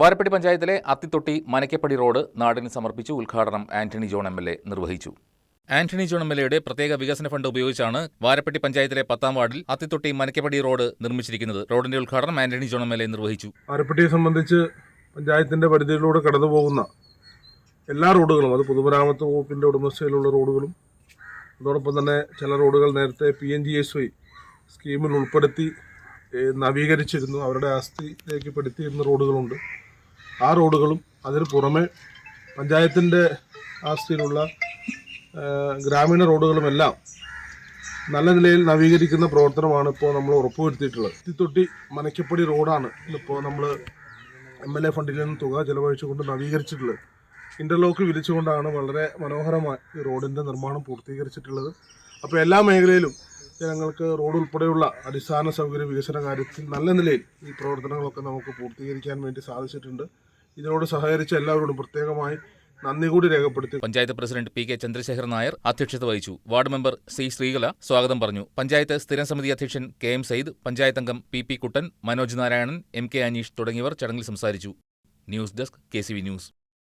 വാരപ്പടി പഞ്ചായത്തിലെ അത്തിത്തൊട്ടി മനക്കപ്പടി റോഡ് നാടിന് സമർപ്പിച്ചു ഉദ്ഘാടനം Antony John M L A നിർവഹിച്ചു. ആന്റണി ജോൺ എം എൽ എയുടെ പ്രത്യേക വികസന ഫണ്ട് ഉപയോഗിച്ചാണ് വാരപ്പെട്ടി പഞ്ചായത്തിലെ പത്താം വാർഡിൽ അത്തിത്തൊട്ടി മനക്കപ്പടി റോഡ് നിർമ്മിച്ചിരിക്കുന്നത്. റോഡിന്റെ ഉദ്ഘാടനം Antony John M L A നിർവഹിച്ചു. വാരപ്പെട്ടിയെ സംബന്ധിച്ച് പഞ്ചായത്തിന്റെ പരിധിയിലൂടെ കടന്നുപോകുന്ന എല്ലാ റോഡുകളും അത് പൊതുമരാമത്ത് വകുപ്പിന്റെ ഉടമസ്ഥയിലുള്ള റോഡുകളും അതോടൊപ്പം തന്നെ ചില റോഡുകൾ നേരത്തെ P N G S Y സ്കീമിൽ ഉൾപ്പെടുത്തി നവീകരിച്ചിരുന്നു. അവരുടെ ആസ്തിയിലേക്ക് പെടുത്തിയിരുന്ന റോഡുകളുണ്ട്. ആ റോഡുകളും അതിന് പുറമെ പഞ്ചായത്തിന്റെ ആസ്തിയിലുള്ള ഗ്രാമീണ റോഡുകളുമെല്ലാം നല്ല നിലയിൽ നവീകരിക്കുന്ന പ്രവർത്തനമാണ് ഇപ്പോൾ നമ്മൾ ഉറപ്പുവരുത്തിയിട്ടുള്ളത്. തിത്തൊട്ടി മനക്കപ്പടി റോഡാണ് ഇപ്പോൾ നമ്മൾ എം എൽ എ ഫണ്ടിൽ നിന്ന് തുക ചെലവഴിച്ചുകൊണ്ട് നവീകരിച്ചിട്ടുള്ളത്. ഇന്റർലോക്ക് വിരിച്ചുകൊണ്ടാണ് വളരെ മനോഹരമായി ഈ റോഡിന്റെ നിർമ്മാണം പൂർത്തീകരിച്ചിട്ടുള്ളത്. അപ്പോൾ എല്ലാ മേഖലയിലും ജനങ്ങൾക്ക് റോഡ് ഉൾപ്പെടെയുള്ള അടിസ്ഥാന സൗകര്യ വികസന കാര്യത്തിൽ നല്ല നിലയിൽ ഈ പ്രവർത്തനങ്ങളൊക്കെ നമുക്ക് പൂർത്തീകരിക്കാൻ വേണ്ടി സാധിച്ചിട്ടുണ്ട്. ഇതിനോട് സഹകരിച്ച എല്ലാവരോടും പ്രത്യേകമായി നന്ദി കൂടി രേഖപ്പെടുത്തി. Panchayat president P K Chandrashekhar Nair അധ്യക്ഷത വഹിച്ചു. വാർഡ് മെമ്പർ സി ശ്രീകല സ്വാഗതം പറഞ്ഞു. പഞ്ചായത്ത് സ്ഥിരം സമിതി അധ്യക്ഷൻ കെ എം സയ്യിദ് പഞ്ചായത്ത് അംഗം P P Kuttan Manoj Narayanan M K Aneesh തുടങ്ങിയവർ ചടങ്ങിൽ സംസാരിച്ചു. News desk K news.